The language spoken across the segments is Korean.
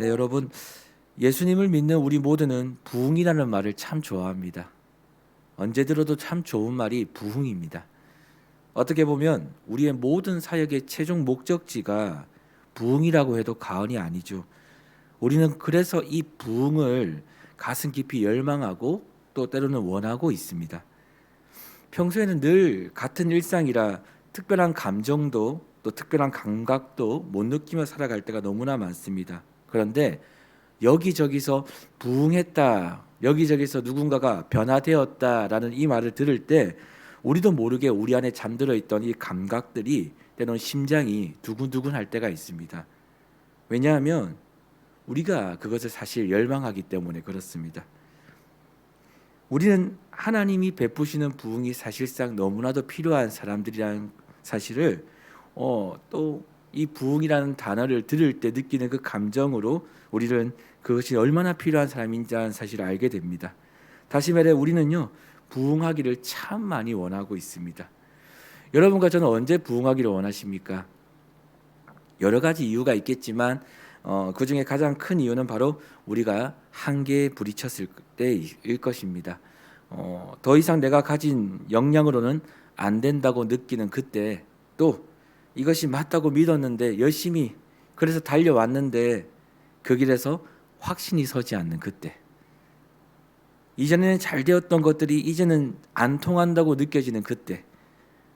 네, 여러분 예수님을 믿는 우리 모두는 부흥이라는 말을 참 좋아합니다. 언제 들어도 참 좋은 말이 부흥입니다. 어떻게 보면 우리의 모든 사역의 최종 목적지가 부흥이라고 해도 과언이 아니죠. 우리는 그래서 이 부흥을 가슴 깊이 열망하고 또 때로는 원하고 있습니다. 평소에는 늘 같은 일상이라 특별한 감정도 또 특별한 감각도 못 느끼며 살아갈 때가 너무나 많습니다. 그런데 여기저기서 부흥했다. 여기저기서 누군가가 변화되었다라는 이 말을 들을 때 우리도 모르게 우리 안에 잠들어 있던 이 감각들이 때로는 심장이 두근두근 할 때가 있습니다. 왜냐하면 우리가 그것을 사실 열망하기 때문에 그렇습니다. 우리는 하나님이 베푸시는 부흥이 사실상 너무나도 필요한 사람들이라는 사실을 어, 또 이 부흥이라는 단어를 들을 때 느끼는 그 감정으로 우리는 그것이 얼마나 필요한 사람인지라는 사실을 알게 됩니다. 다시 말해 우리는요 부흥하기를 참 많이 원하고 있습니다. 여러분과 저는 언제 부흥하기를 원하십니까? 여러 가지 이유가 있겠지만 어, 그 중에 가장 큰 이유는 바로 우리가 한계에 부딪혔을 때일 것입니다. 어, 더 이상 내가 가진 역량으로는 안 된다고 느끼는 그때 또 이것이 맞다고 믿었는데 열심히 그래서 달려왔는데 그 길에서 확신이 서지 않는 그때 이전에는 잘 되었던 것들이 이제는 안 통한다고 느껴지는 그때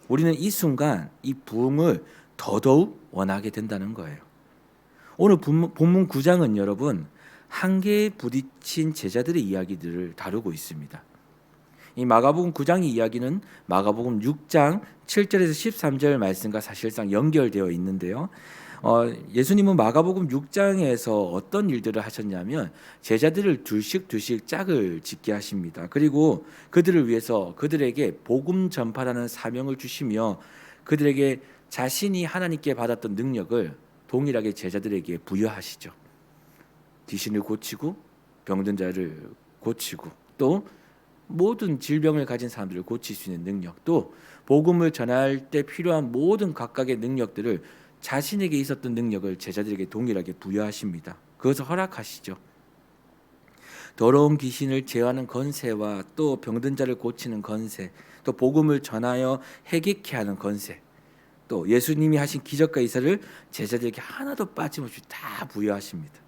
우리는 이 순간 이 부흥을 더더욱 원하게 된다는 거예요. 오늘 본문 9장은 여러분 한계에 부딪힌 제자들의 이야기들을 다루고 있습니다. 이 마가복음 9장의 이야기는 마가복음 6장 7절에서 13절 말씀과 사실상 연결되어 있는데요. 어, 예수님은 마가복음 6장에서 어떤 일들을 하셨냐면 제자들을 둘씩 둘씩 짝을 짓게 하십니다. 그리고 그들을 위해서 그들에게 복음 전파라는 사명을 주시며 그들에게 자신이 하나님께 받았던 능력을 동일하게 제자들에게 부여하시죠. 귀신을 고치고 병든 자를 고치고 또 모든 질병을 가진 사람들을 고칠 수 있는 능력도 복음을 전할 때 필요한 모든 각각의 능력들을 자신에게 있었던 능력을 제자들에게 동일하게 부여하십니다. 그것을 허락하시죠. 더러운 귀신을 제어하는 건세와 또 병든 자를 고치는 건세, 또 복음을 전하여 해결케 하는 건세, 또 예수님이 하신 기적과 이사를 제자들에게 하나도 빠짐없이 다 부여하십니다.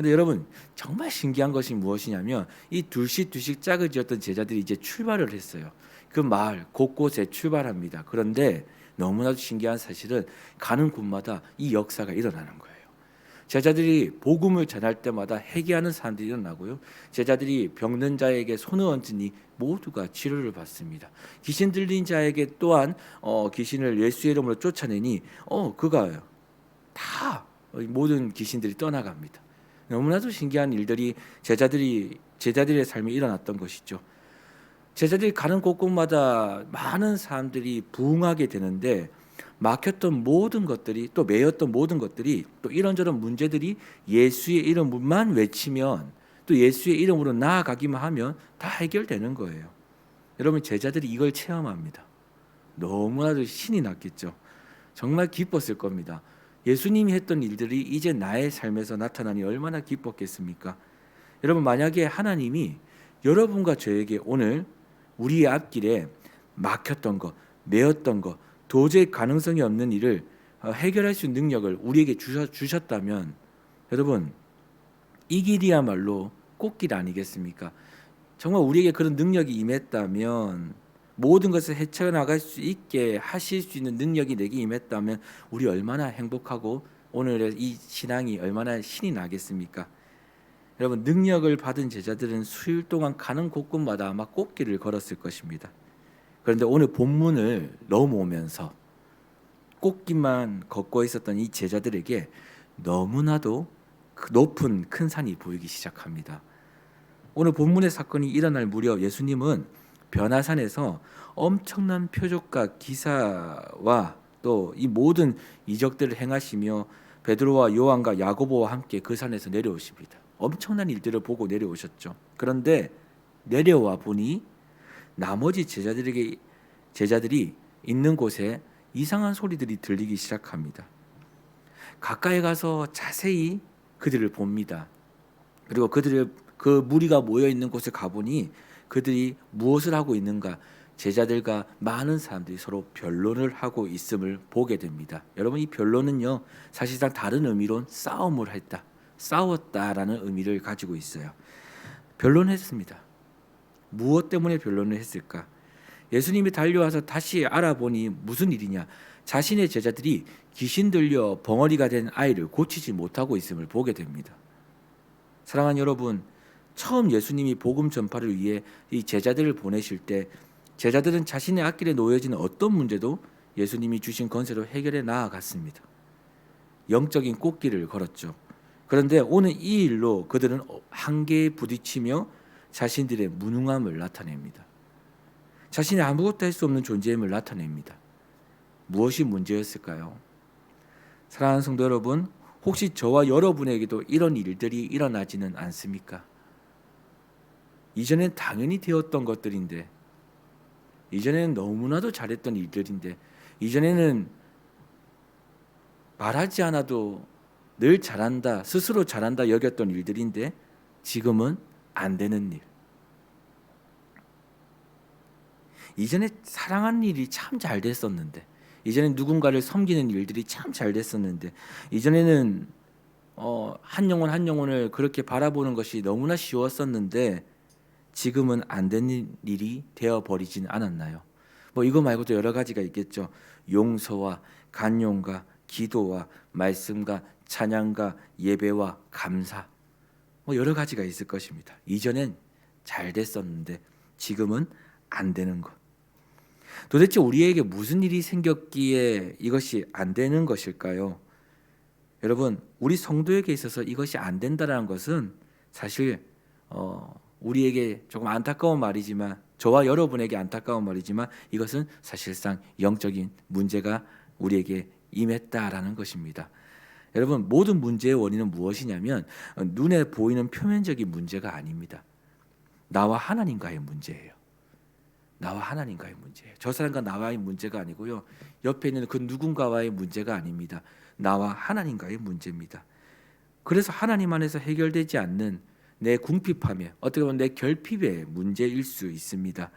근데 여러분 정말 신기한 것이 무엇이냐면 이 둘씩 둘씩 짝을 지었던 제자들이 이제 출발을 했어요. 그 마을 곳곳에 출발합니다. 그런데 너무나도 신기한 사실은 가는 곳마다 이 역사가 일어나는 거예요. 제자들이 복음을 전할 때마다 회개하는 사람들이 일어나고요. 제자들이 병든 자에게 손을 얹으니 모두가 치료를 받습니다. 귀신 들린 자에게 또한 어, 귀신을 예수의 이름으로 쫓아내니 어 그가 다 모든 귀신들이 떠나갑니다. 너무나도 신기한 일들이 제자들이 제자들의 삶에 일어났던 것이죠. 제자들이 가는 곳곳마다 많은 사람들이 부흥하게 되는데 막혔던 모든 것들이 또 매였던 모든 것들이 또 이런저런 문제들이 예수의 이름만 외치면 또 예수의 이름으로 나아가기만 하면 다 해결되는 거예요. 여러분 제자들이 이걸 체험합니다. 너무나도 신이 났겠죠. 정말 기뻤을 겁니다. 예수님이 했던 일들이 이제 나의 삶에서 나타나니 얼마나 기뻤겠습니까? 여러분 만약에 하나님이 여러분과 저에게 오늘 우리의 앞길에 막혔던 것, 매었던 것, 도저히 가능성이 없는 일을 어, 해결할 수 있는 능력을 우리에게 주셨다면 여러분 이 길이야말로 꽃길 아니겠습니까? 정말 우리에게 그런 능력이 임했다면 모든 것을 헤쳐나갈 수 있게 하실 수 있는 능력이 내게 임했다면 우리 얼마나 행복하고 오늘의 이 신앙이 얼마나 신이 나겠습니까? 여러분 능력을 받은 제자들은 수일 동안 가는 곳곳마다 아마 꽃길을 걸었을 것입니다. 그런데 오늘 본문을 넘어오면서 꽃길만 걷고 있었던 이 제자들에게 너무나도 그 높은 큰 산이 보이기 시작합니다. 오늘 본문의 사건이 일어날 무렵 예수님은 변화산에서 엄청난 표적과 기사와 또 이 모든 이적들을 행하시며 베드로와 요한과 야고보와 함께 그 산에서 내려오십니다. 엄청난 일들을 보고 내려오셨죠. 그런데 내려와 보니 나머지 제자들에게 제자들이 있는 곳에 이상한 소리들이 들리기 시작합니다. 가까이 가서 자세히 그들을 봅니다. 그리고 그들을 그 무리가 모여 있는 곳에 가보니 그들이 무엇을 하고 있는가 제자들과 많은 사람들이 서로 변론을 하고 있음을 보게 됩니다. 여러분 이 변론은요 사실상 다른 의미로 싸움을 했다, 싸웠다라는 의미를 가지고 있어요. 변론했습니다. 무엇 때문에 변론을 했을까? 예수님이 달려와서 다시 알아보니 무슨 일이냐? 자신의 제자들이 귀신 들려 벙어리가 된 아이를 고치지 못하고 있음을 보게 됩니다. 사랑하는 여러분, 처음 예수님이 복음 전파를 위해 이 제자들을 보내실 때 제자들은 자신의 앞길에 놓여진 어떤 문제도 예수님이 주신 건세로 해결해 나아갔습니다. 영적인 꽃길을 걸었죠. 그런데 오늘 이 일로 그들은 한계에 부딪히며 자신들의 무능함을 나타냅니다. 자신이 아무것도 할 수 없는 존재임을 나타냅니다. 무엇이 문제였을까요? 사랑하는 성도 여러분, 혹시 저와 여러분에게도 이런 일들이 일어나지는 않습니까? 이전엔 당연히 되었던 것들인데 이전에는 너무나도 잘했던 일들인데 이전에는 말하지 않아도 늘 잘한다 스스로 잘한다 여겼던 일들인데 지금은 안 되는 일. 이전에 사랑한 일이 참 잘 됐었는데 이전에 누군가를 섬기는 일들이 참 잘 됐었는데 이전에는 어, 한 영혼 한 영혼을 그렇게 바라보는 것이 너무나 쉬웠었는데 지금은 안 되는 일이 되어 버리진 않았나요? 뭐 이거 말고도 여러 가지가 있겠죠. 용서와 간용과 기도와 말씀과 찬양과 예배와 감사 뭐 여러 가지가 있을 것입니다. 이전엔 잘 됐었는데 지금은 안 되는 것. 도대체 우리에게 무슨 일이 생겼기에 이것이 안 되는 것일까요? 여러분, 우리 성도에게 있어서 이것이 안 된다라는 것은 사실 어, 우리에게 조금 안타까운 말이지만 저와 여러분에게 안타까운 말이지만 이것은 사실상 영적인 문제가 우리에게 임했다라는 것입니다. 여러분 모든 문제의 원인은 무엇이냐면 눈에 보이는 표면적인 문제가 아닙니다. 나와 하나님과의 문제예요. 나와 하나님과의 문제예요. 저 사람과 나와의 문제가 아니고요. 옆에 있는 그 누군가와의 문제가 아닙니다. 나와 하나님과의 문제입니다. 그래서 하나님 안에서 해결되지 않는 내 궁핍함에 어떻게 보면 내 결핍의 문제일 수 있습니다.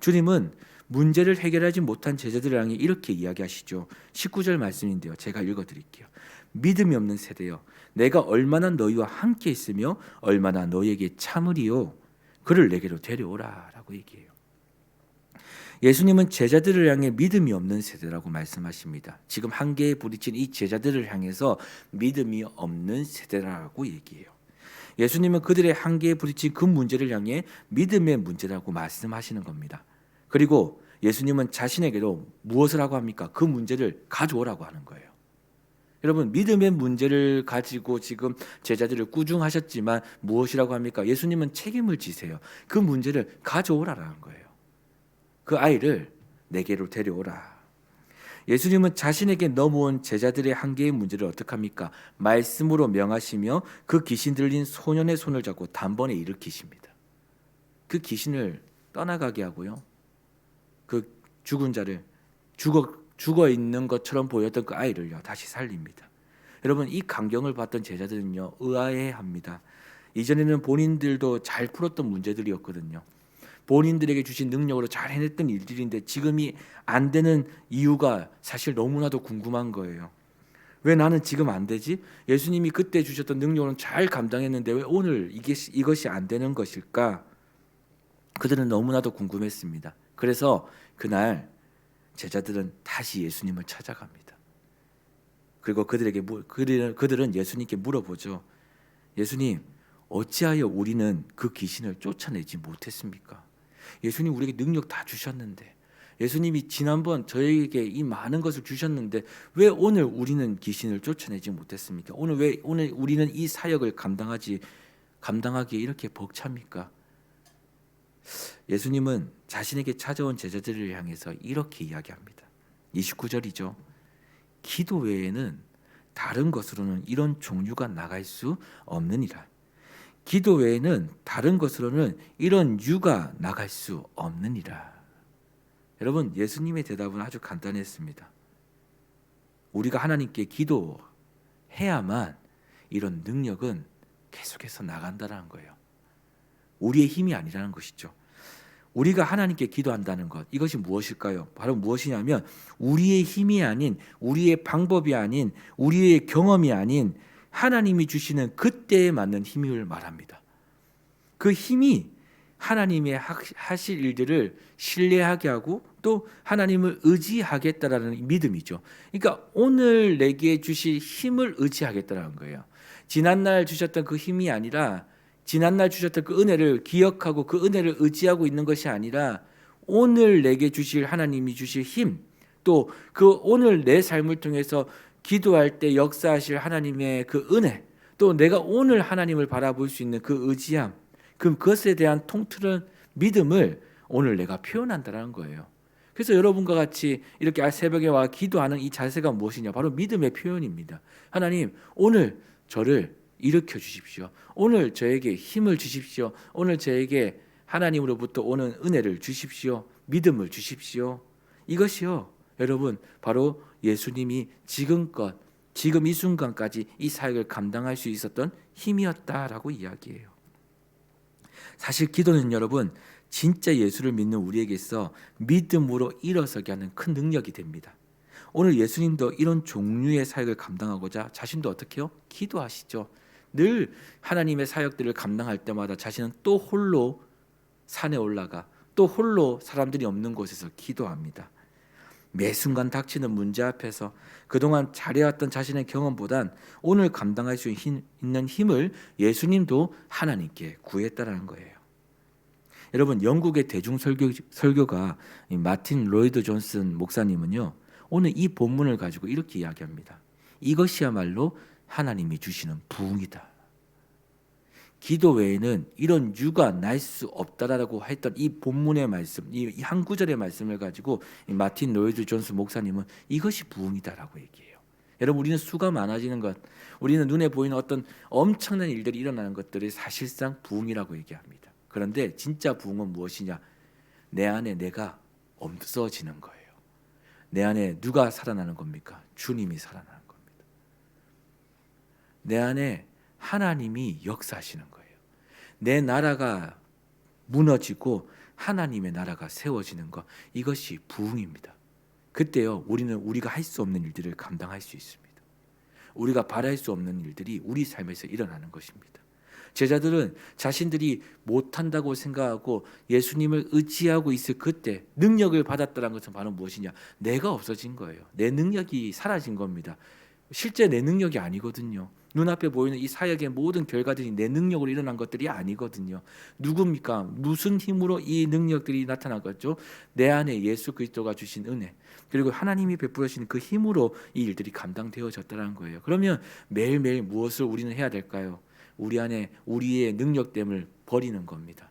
주님은 문제를 해결하지 못한 제자들을 향해 이렇게 이야기하시죠. 19절 말씀인데요. 제가 읽어 드릴게요. 믿음이 없는 세대여 내가 얼마나 너희와 함께 있으며 얼마나 너희에게 참으리요 그를 내게로 데려오라라고 얘기해요. 예수님은 제자들을 향해 믿음이 없는 세대라고 말씀하십니다. 지금 한계에 부딪힌 이 제자들을 향해서 믿음이 없는 세대라고 얘기해요. 예수님은 그들의 한계에 부딪힌 그 문제를 향해 믿음의 문제라고 말씀하시는 겁니다. 그리고 예수님은 자신에게도 무엇을 하고 합니까? 그 문제를 가져오라고 하는 거예요. 여러분 믿음의 문제를 가지고 지금 제자들을 꾸중하셨지만 무엇이라고 합니까? 예수님은 책임을 지세요. 그 문제를 가져오라라는 거예요. 그 아이를 내게로 데려오라. 예수님은 자신에게 넘어온 제자들의 한계의 문제를 어떻게 합니까? 말씀으로 명하시며 그 귀신 들린 소년의 손을 잡고 단번에 일으키십니다. 그 귀신을 떠나가게 하고요. 그 죽은 자를 죽어 죽어 있는 것처럼 보였던 그 아이를요 다시 살립니다. 여러분 이 광경을 봤던 제자들은요 의아해합니다. 이전에는 본인들도 잘 풀었던 문제들이었거든요. 본인들에게 주신 능력으로 잘 해냈던 일들인데 지금이 안 되는 이유가 사실 너무나도 궁금한 거예요. 왜 나는 지금 안 되지? 예수님이 그때 주셨던 능력으로는 잘 감당했는데 왜 오늘 이게 이것이 안 되는 것일까? 그들은 너무나도 궁금했습니다. 그래서 그날 제자들은 다시 예수님을 찾아갑니다. 그리고 그들에게 그들은 예수님께 물어보죠. 예수님, 어찌하여 우리는 그 귀신을 쫓아내지 못했습니까? 예수님 우리에게 능력 다 주셨는데 예수님이 지난번 저에게 이 많은 것을 주셨는데 왜 오늘 우리는 귀신을 쫓아내지 못했습니까? 오늘 왜 오늘 우리는 이 사역을 감당하지 감당하기에 이렇게 벅찹니까? 예수님은 자신에게 찾아온 제자들을 향해서 이렇게 이야기합니다. 29절이죠. 기도 외에는 다른 것으로는 이런 종류가 나갈 수 없느니라. 기도 외에는 다른 것으로는 이런 유가 나갈 수 없느니라. 여러분, 예수님의 대답은 아주 간단했습니다. 우리가 하나님께 기도해야만 이런 능력은 계속해서 나간다는 거예요. 우리의 힘이 아니라는 것이죠. 우리가 하나님께 기도한다는 것 이것이 무엇일까요? 바로 무엇이냐면 우리의 힘이 아닌 우리의 방법이 아닌 우리의 경험이 아닌 하나님이 주시는 그때에 맞는 힘을 말합니다. 그 힘이 하나님의 하실 일들을 신뢰하게 하고 또 하나님을 의지하겠다라는 믿음이죠. 그러니까 오늘 내게 주실 힘을 의지하겠다라는 거예요. 지난날 주셨던 그 힘이 아니라 지난날 주셨던 그 은혜를 기억하고 그 은혜를 의지하고 있는 것이 아니라 오늘 내게 주실 하나님이 주실 힘, 또 그 오늘 내 삶을 통해서 기도할 때 역사하실 하나님의 그 은혜, 또 내가 오늘 하나님을 바라볼 수 있는 그 의지함, 그 그것에 대한 통틀은 믿음을 오늘 내가 표현한다는 거예요. 그래서 여러분과 같이 이렇게 새벽에 와 기도하는 이 자세가 무엇이냐? 바로 믿음의 표현입니다. 하나님, 오늘 저를 일으켜 주십시오. 오늘 저에게 힘을 주십시오. 오늘 저에게 하나님으로부터 오는 은혜를 주십시오. 믿음을 주십시오. 이것이요. 여러분, 바로 예수님이 지금껏 지금 이 순간까지 이 사역을 감당할 수 있었던 힘이었다라고 이야기해요. 사실 기도는 여러분 진짜 예수를 믿는 우리에게서 믿음으로 일어서게 하는 큰 능력이 됩니다. 오늘 예수님도 이런 종류의 사역을 감당하고자 자신도 어떻게 요 기도하시죠. 늘 하나님의 사역들을 감당할 때마다 자신은 또 홀로 산에 올라가 또 홀로 사람들이 없는 곳에서 기도합니다. 매 순간 닥치는 문제 앞에서 그동안 잘해왔던 자신의 경험보단 오늘 감당할 수 있는 힘을 예수님도 하나님께 구했다라는 거예요. 여러분 영국의 대중 설교 설교가 마틴 로이드 존슨 목사님은요 오늘 이 본문을 가지고 이렇게 이야기합니다. 이것이야말로 하나님이 주시는 부흥이다. 기도 외에는 이런 유가 날 수 없다라고 했던 이 본문의 말씀, 이 한 구절의 말씀을 가지고 마틴 노이드 존스 목사님은 이것이 부흥이다라고 얘기해요. 여러분 우리는 수가 많아지는 것, 우리는 눈에 보이는 어떤 엄청난 일들이 일어나는 것들이 사실상 부흥이라고 얘기합니다. 그런데 진짜 부흥은 무엇이냐? 내 안에 내가 없어지는 거예요. 내 안에 누가 살아나는 겁니까? 주님이 살아나는 겁니다. 내 안에 하나님이 역사하시는 거예요. 내 나라가 무너지고 하나님의 나라가 세워지는 것 이것이 부흥입니다. 그때요 우리는 우리가 할 수 없는 일들을 감당할 수 있습니다. 우리가 바랄 수 없는 일들이 우리 삶에서 일어나는 것입니다. 제자들은 자신들이 못한다고 생각하고 예수님을 의지하고 있을 그때 능력을 받았다는 것은 바로 무엇이냐? 내가 없어진 거예요. 내 능력이 사라진 겁니다. 실제 내 능력이 아니거든요. 눈앞에 보이는 이 사역의 모든 결과들이 내 능력으로 일어난 것들이 아니거든요. 누굽니까? 무슨 힘으로 이 능력들이 나타난 거죠? 내 안에 예수 그리스도가 주신 은혜 그리고 하나님이 베풀어 주신 그 힘으로 이 일들이 감당되어졌다는 거예요. 그러면 매일매일 무엇을 우리는 해야 될까요? 우리 안에 우리의 능력됨을 버리는 겁니다.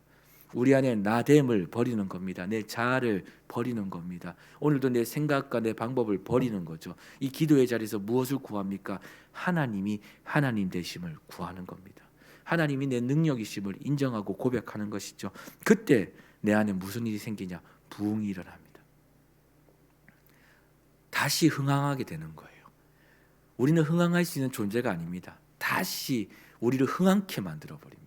우리 안에 나됨을 버리는 겁니다. 내 자아를 버리는 겁니다. 오늘도 내 생각과 내 방법을 버리는 거죠. 이 기도의 자리에서 무엇을 구합니까? 하나님이 하나님 되심을 구하는 겁니다. 하나님이 내 능력이심을 인정하고 고백하는 것이죠. 그때 내 안에 무슨 일이 생기냐? 부흥이 일어납니다. 다시 흥황하게 되는 거예요. 우리는 흥황할 수 있는 존재가 아닙니다. 다시 우리를 흥황케 만들어 버립니다.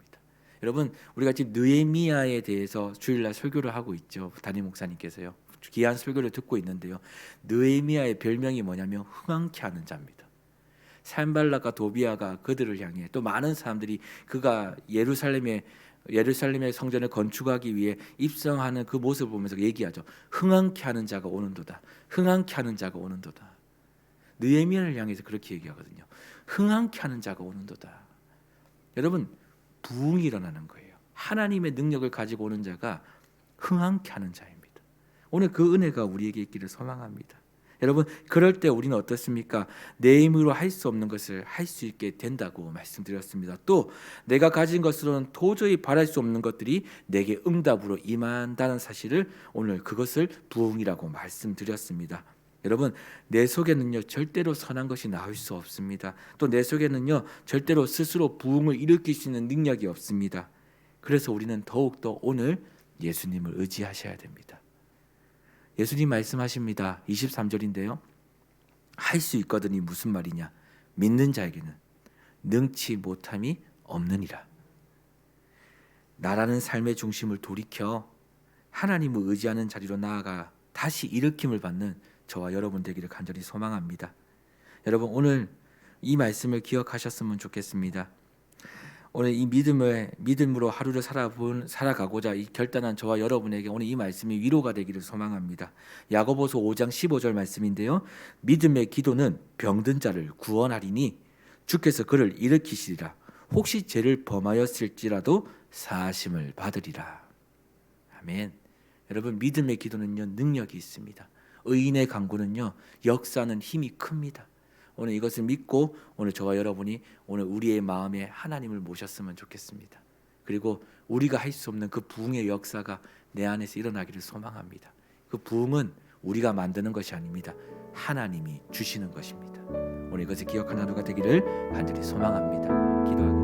여러분 우리가 지금 느헤미야에 대해서 주일날 설교를 하고 있죠. 담임 목사님께서요. 귀한 설교를 듣고 있는데요. 느헤미야의 별명이 뭐냐면 흥황케 하는 자입니다. 산발라가 도비아가 그들을 향해 또 많은 사람들이 그가 예루살렘에 예루살렘의 성전을 건축하기 위해 입성하는 그 모습을 보면서 얘기하죠. 흥황케 하는 자가 오는도다. 흥황케 하는 자가 오는도다. 느헤미야를 향해서 그렇게 얘기하거든요. 흥황케 하는 자가 오는도다. 여러분 부흥이 일어나는 거예요. 하나님의 능력을 가지고 오는 자가 흥황케 하는 자입니다. 오늘 그 은혜가 우리에게 있기를 소망합니다. 여러분 그럴 때 우리는 어떻습니까? 내 힘으로 할 수 없는 것을 할 수 있게 된다고 말씀드렸습니다. 또 내가 가진 것으로는 도저히 바랄 수 없는 것들이 내게 응답으로 임한다는 사실을 오늘 그것을 부흥이라고 말씀드렸습니다. 여러분 내 속에는요 절대로 선한 것이 나올 수 없습니다. 또 내 속에는요 절대로 스스로 부흥을 일으킬 수 있는 능력이 없습니다. 그래서 우리는 더욱 더 오늘 예수님을 의지하셔야 됩니다. 예수님 말씀하십니다. 23절인데요. 할 수 있거든이 무슨 말이냐? 믿는 자에게는 능치 못함이 없느니라. 나라는 삶의 중심을 돌이켜 하나님을 의지하는 자리로 나아가 다시 일으킴을 받는 저와 여러분 되기를 간절히 소망합니다. 여러분 오늘 이 말씀을 기억하셨으면 좋겠습니다. 오늘 이 믿음을 믿음으로 하루를 살아본 살아가고자 이 결단한 저와 여러분에게 오늘 이 말씀이 위로가 되기를 소망합니다. 야고보서 5장 15절 말씀인데요. 믿음의 기도는 병든 자를 구원하리니 주께서 그를 일으키시리라. 혹시 죄를 범하였을지라도 사하심을 받으리라. 아멘. 여러분 믿음의 기도는요 능력이 있습니다. 의인의 강구는요 역사는 힘이 큽니다. 오늘 이것을 믿고 오늘 저와 여러분이 오늘 우리의 마음에 하나님을 모셨으면 좋겠습니다. 그리고 우리가 할 수 없는 그 부흥의 역사가 내 안에서 일어나기를 소망합니다. 그 부흥은 우리가 만드는 것이 아닙니다. 하나님이 주시는 것입니다. 오늘 이것을 기억하는 하루가 되기를 간절히 소망합니다.